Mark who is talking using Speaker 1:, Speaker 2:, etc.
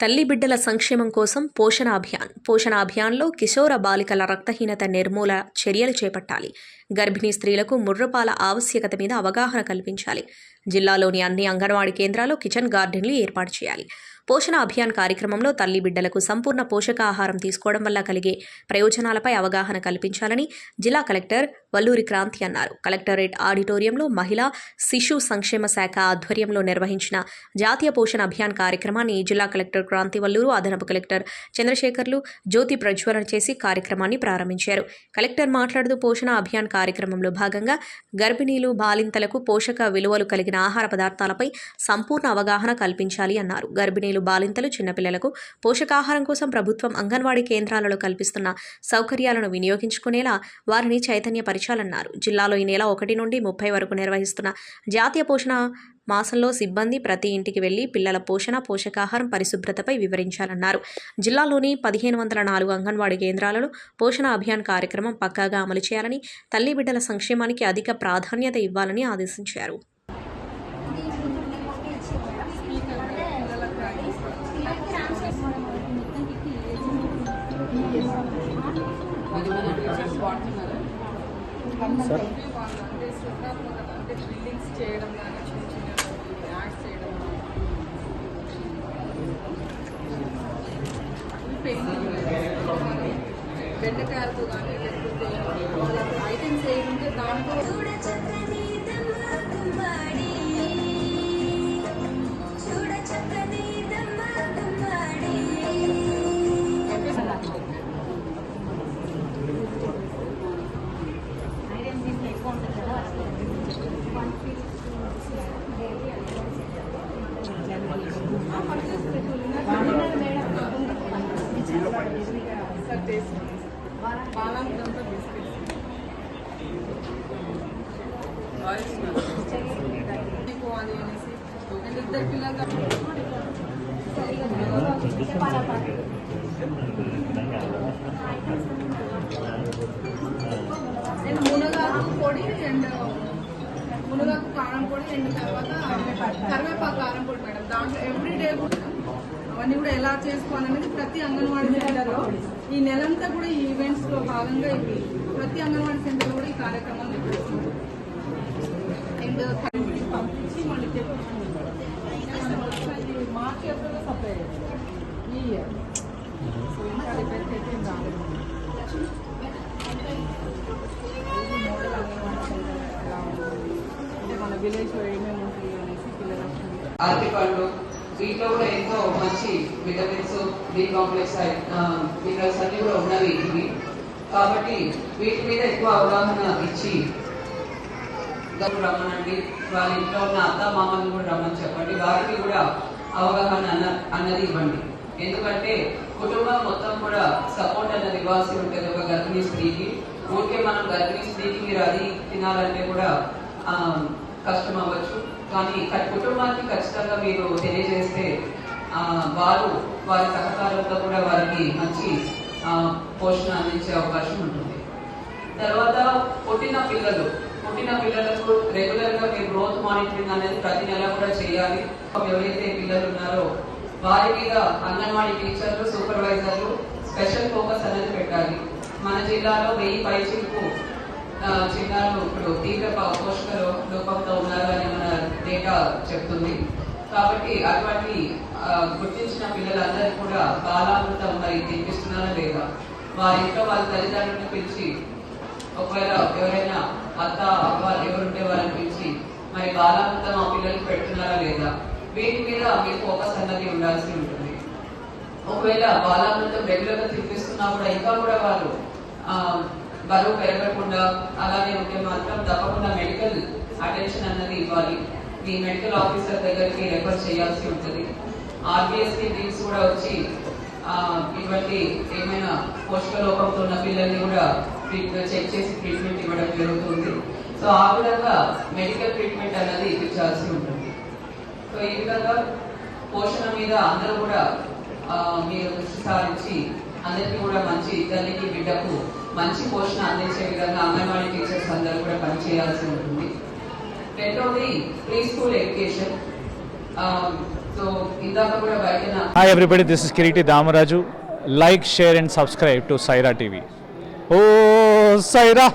Speaker 1: తల్లి బిడ్డల సంక్షేమం కోసం పోషణ అభియాన్ పోషణ అభియాన్లో కిశోర బాలికల రక్తహీనత నిర్మూల చర్యలు చేపట్టాలి. గర్భిణీ స్త్రీలకు ముర్రపాల ఆవశ్యకత మీద అవగాహన కల్పించాలి. జిల్లాలోని అన్ని అంగన్వాడీ కేంద్రాల్లో కిచెన్ గార్డెన్లు ఏర్పాటు చేయాలి. పోషణ అభియాన్ కార్యక్రమంలో తల్లి బిడ్డలకు సంపూర్ణ పోషకాహారం తీసుకోవడం వల్ల కలిగే ప్రయోజనాలపై అవగాహన కల్పించాలని జిల్లా కలెక్టర్ వల్లూరి క్రాంతి అన్నారు. కలెక్టరేట్ ఆడిటోరియంలో మహిళా శిశు సంక్షేమ శాఖ ఆధ్వర్యంలో నిర్వహించిన జాతీయ పోషణ అభియాన్ కార్యక్రమాన్ని జిల్లా కలెక్టర్ క్రాంతి వల్లూరు అదనపు కలెక్టర్ చంద్రశేఖర్లు జ్యోతి ప్రజ్వలన చేసి కార్యక్రమాన్ని ప్రారంభించారు. కలెక్టర్ మాట్లాడుతూ పోషణ అభియాన్ కార్యక్రమంలో భాగంగా గర్భిణీలు బాలింతలకు పోషక విలువలు కలిగిన ఆహార పదార్థాలపై సంపూర్ణ అవగాహన కల్పించాలి అన్నారు. గర్భిణీలు బాలింతలు చిన్నపిల్లలకు పోషకాహారం కోసం ప్రభుత్వం అంగన్వాడీ కేంద్రాలలో కల్పిస్తున్న సౌకర్యాలను వినియోగించుకునేలా వారిని చైతన్యపరిచాలన్నారు. జిల్లాలో ఈ నెల ఒకటి నుండి ముప్పై వరకు నిర్వహిస్తున్న జాతీయ పోషణ మాసంలో సిబ్బంది ప్రతి ఇంటికి వెళ్ళి పిల్లల పోషణ పోషకాహారం పరిశుభ్రతపై వివరించాలన్నారు. జిల్లాలోని పదిహేను వందల నాలుగు అంగన్వాడీ కేంద్రాలలో పోషణ అభియాన్ కార్యక్రమం పక్కాగా అమలు చేయాలని తల్లి బిడ్డల సంక్షేమానికి అధిక ప్రాధాన్యత ఇవ్వాలని ఆదేశించారు.
Speaker 2: సార్.
Speaker 3: అంటే శ్రద్ధాత్మకత అంటే బిల్డింగ్స్ చేయడం ఏముంటే దాంట్లో
Speaker 4: చూడ చక్కని
Speaker 3: నేను మునగాకు పొడి అండ్ మునగాకు కారం పొడి అండ్ తర్వాత కరివేపాకు కారం పొడి మేడం దాంట్లో ఎవ్రీ డే కూడా అవన్నీ కూడా ఎలా చేసుకోవాలనేది ప్రతి అంగన్వాడీ సెంటర్లో ఈ నెలంతా కూడా ఈ ఈవెంట్స్లో భాగంగా ఇవి ప్రతి అంగన్వాడీ సెంటర్ కూడా ఈ కార్యక్రమం నిర్వహిస్తుంది. పంపించి మళ్ళీ మార్చ్ సప్లై ఈ ఇయర్ సో ఇంకా అంటే మన ఏమేమి
Speaker 5: వీటిలో కూడా ఎంతో మంచి విటమిన్స్ బి కాంప్లెక్స్ మినరల్స్ అన్ని కూడా ఉన్నవి ఇవి. కాబట్టి వీటి మీద ఎక్కువ అవగాహన ఇచ్చి రమ్మనండి వాళ్ళ ఇంట్లో ఉన్న అత్త మామల్ని కూడా రమ్మని చెప్పండి. వారికి కూడా అవగాహన అన్న అన్నది ఇవ్వండి. ఎందుకంటే కుటుంబం మొత్తం కూడా సపోర్ట్ అన్నది ఇవ్వాల్సి ఉంటుంది ఒక గర్భిణీ స్త్రీకి. ఊరికే మనం గర్భిణీ స్త్రీకి మీరు అది తినాలంటే కూడా ఆ, కష్టం అవ్వచ్చు. కానీ కుటుంబానికి ఖచ్చితంగా మీరు తెలియజేస్తే ఆ, వారు వారి సహకారంతో కూడా వారికి మంచి ఆ, పోషణ అందించే అవకాశం ఉంటుంది. తర్వాత పుట్టిన పిల్లలు. పుట్టిన పిల్లలకు రెగ్యులర్గా మీరు గ్రోత్ మానిటరింగ్ అనేది ప్రతి నెల కూడా చేయాలి. ఎవరైతే పిల్లలు ఉన్నారో వారి మీద అంగన్వాడీ టీచర్లు సూపర్వైజర్లు స్పెషల్ ఫోకస్ అనేది పెట్టాలి. మన జిల్లాలో వెయ్యి పైచిలకు చిన్నారులు ఇప్పుడు తీవ్ర పోషక లోపంతో ఉన్నారు అని మన డేటా చెప్తుంది. కాబట్టి అటువంటి గుర్తించిన పిల్లలందరికీ కూడా బాలామృతం మరి తినిపిస్తున్నారా లేదా? వారి ఇంట్లో వాళ్ళ తల్లిదండ్రులను పిలిచి ఒకవేళ ఎవరైనా అత్త అవ్వ ఎవరుంటే వాళ్ళని పిలిచి మరి బాలాంతా మా పిల్లలు పెడుతున్నారా లేదా? వీటి మీద మీ ఫోకస్ అన్నది ఉండాల్సి ఉంటుంది. ఒకవేళ బాలామృతం రెగ్యులర్గా తినిపిస్తున్నా కూడా ఇంకా కూడా వాళ్ళు బరువు పెరగకుండా అలానే ఉంటే మాత్రం తప్పకుండా మెడికల్ అటెన్షన్ అన్నది ఇవ్వాలి. మీ మెడికల్ ఆఫీసర్ దగ్గరికి రెఫర్ చేయాల్సి ఉంటుంది. ఆర్బిఎస్కి టీమ్స్ కూడా వచ్చి ఇటువంటి ఏమైనా పోషక లోపంతో ఉన్న పిల్లల్ని కూడా చెక్ చేసి ట్రీట్మెంట్ ఇవ్వడం జరుగుతుంది. సో ఆ విధంగా మెడికల్ ట్రీట్మెంట్ అనేది ఇప్పించాల్సి ఉంటుంది. సో ఈ విధంగా పోషణ మీద అందరూ కూడా మీరు దృష్టి సారించి అందరికీ కూడా మంచి తల్లికి బిడ్డకు మంచి పోషణ అందించే విధంగా అంగన్వాడీ టీచర్స్ అందరూ కూడా పనిచేయాల్సి ఉంటుంది. రెండవది ప్రీ స్కూల్ ఎడ్యుకేషన్ సో ఇందాక కూడా బయట
Speaker 2: Hi everybody, this is Kiriti Damaraju. Like, share and subscribe to Saira TV. Oh, Sye Raa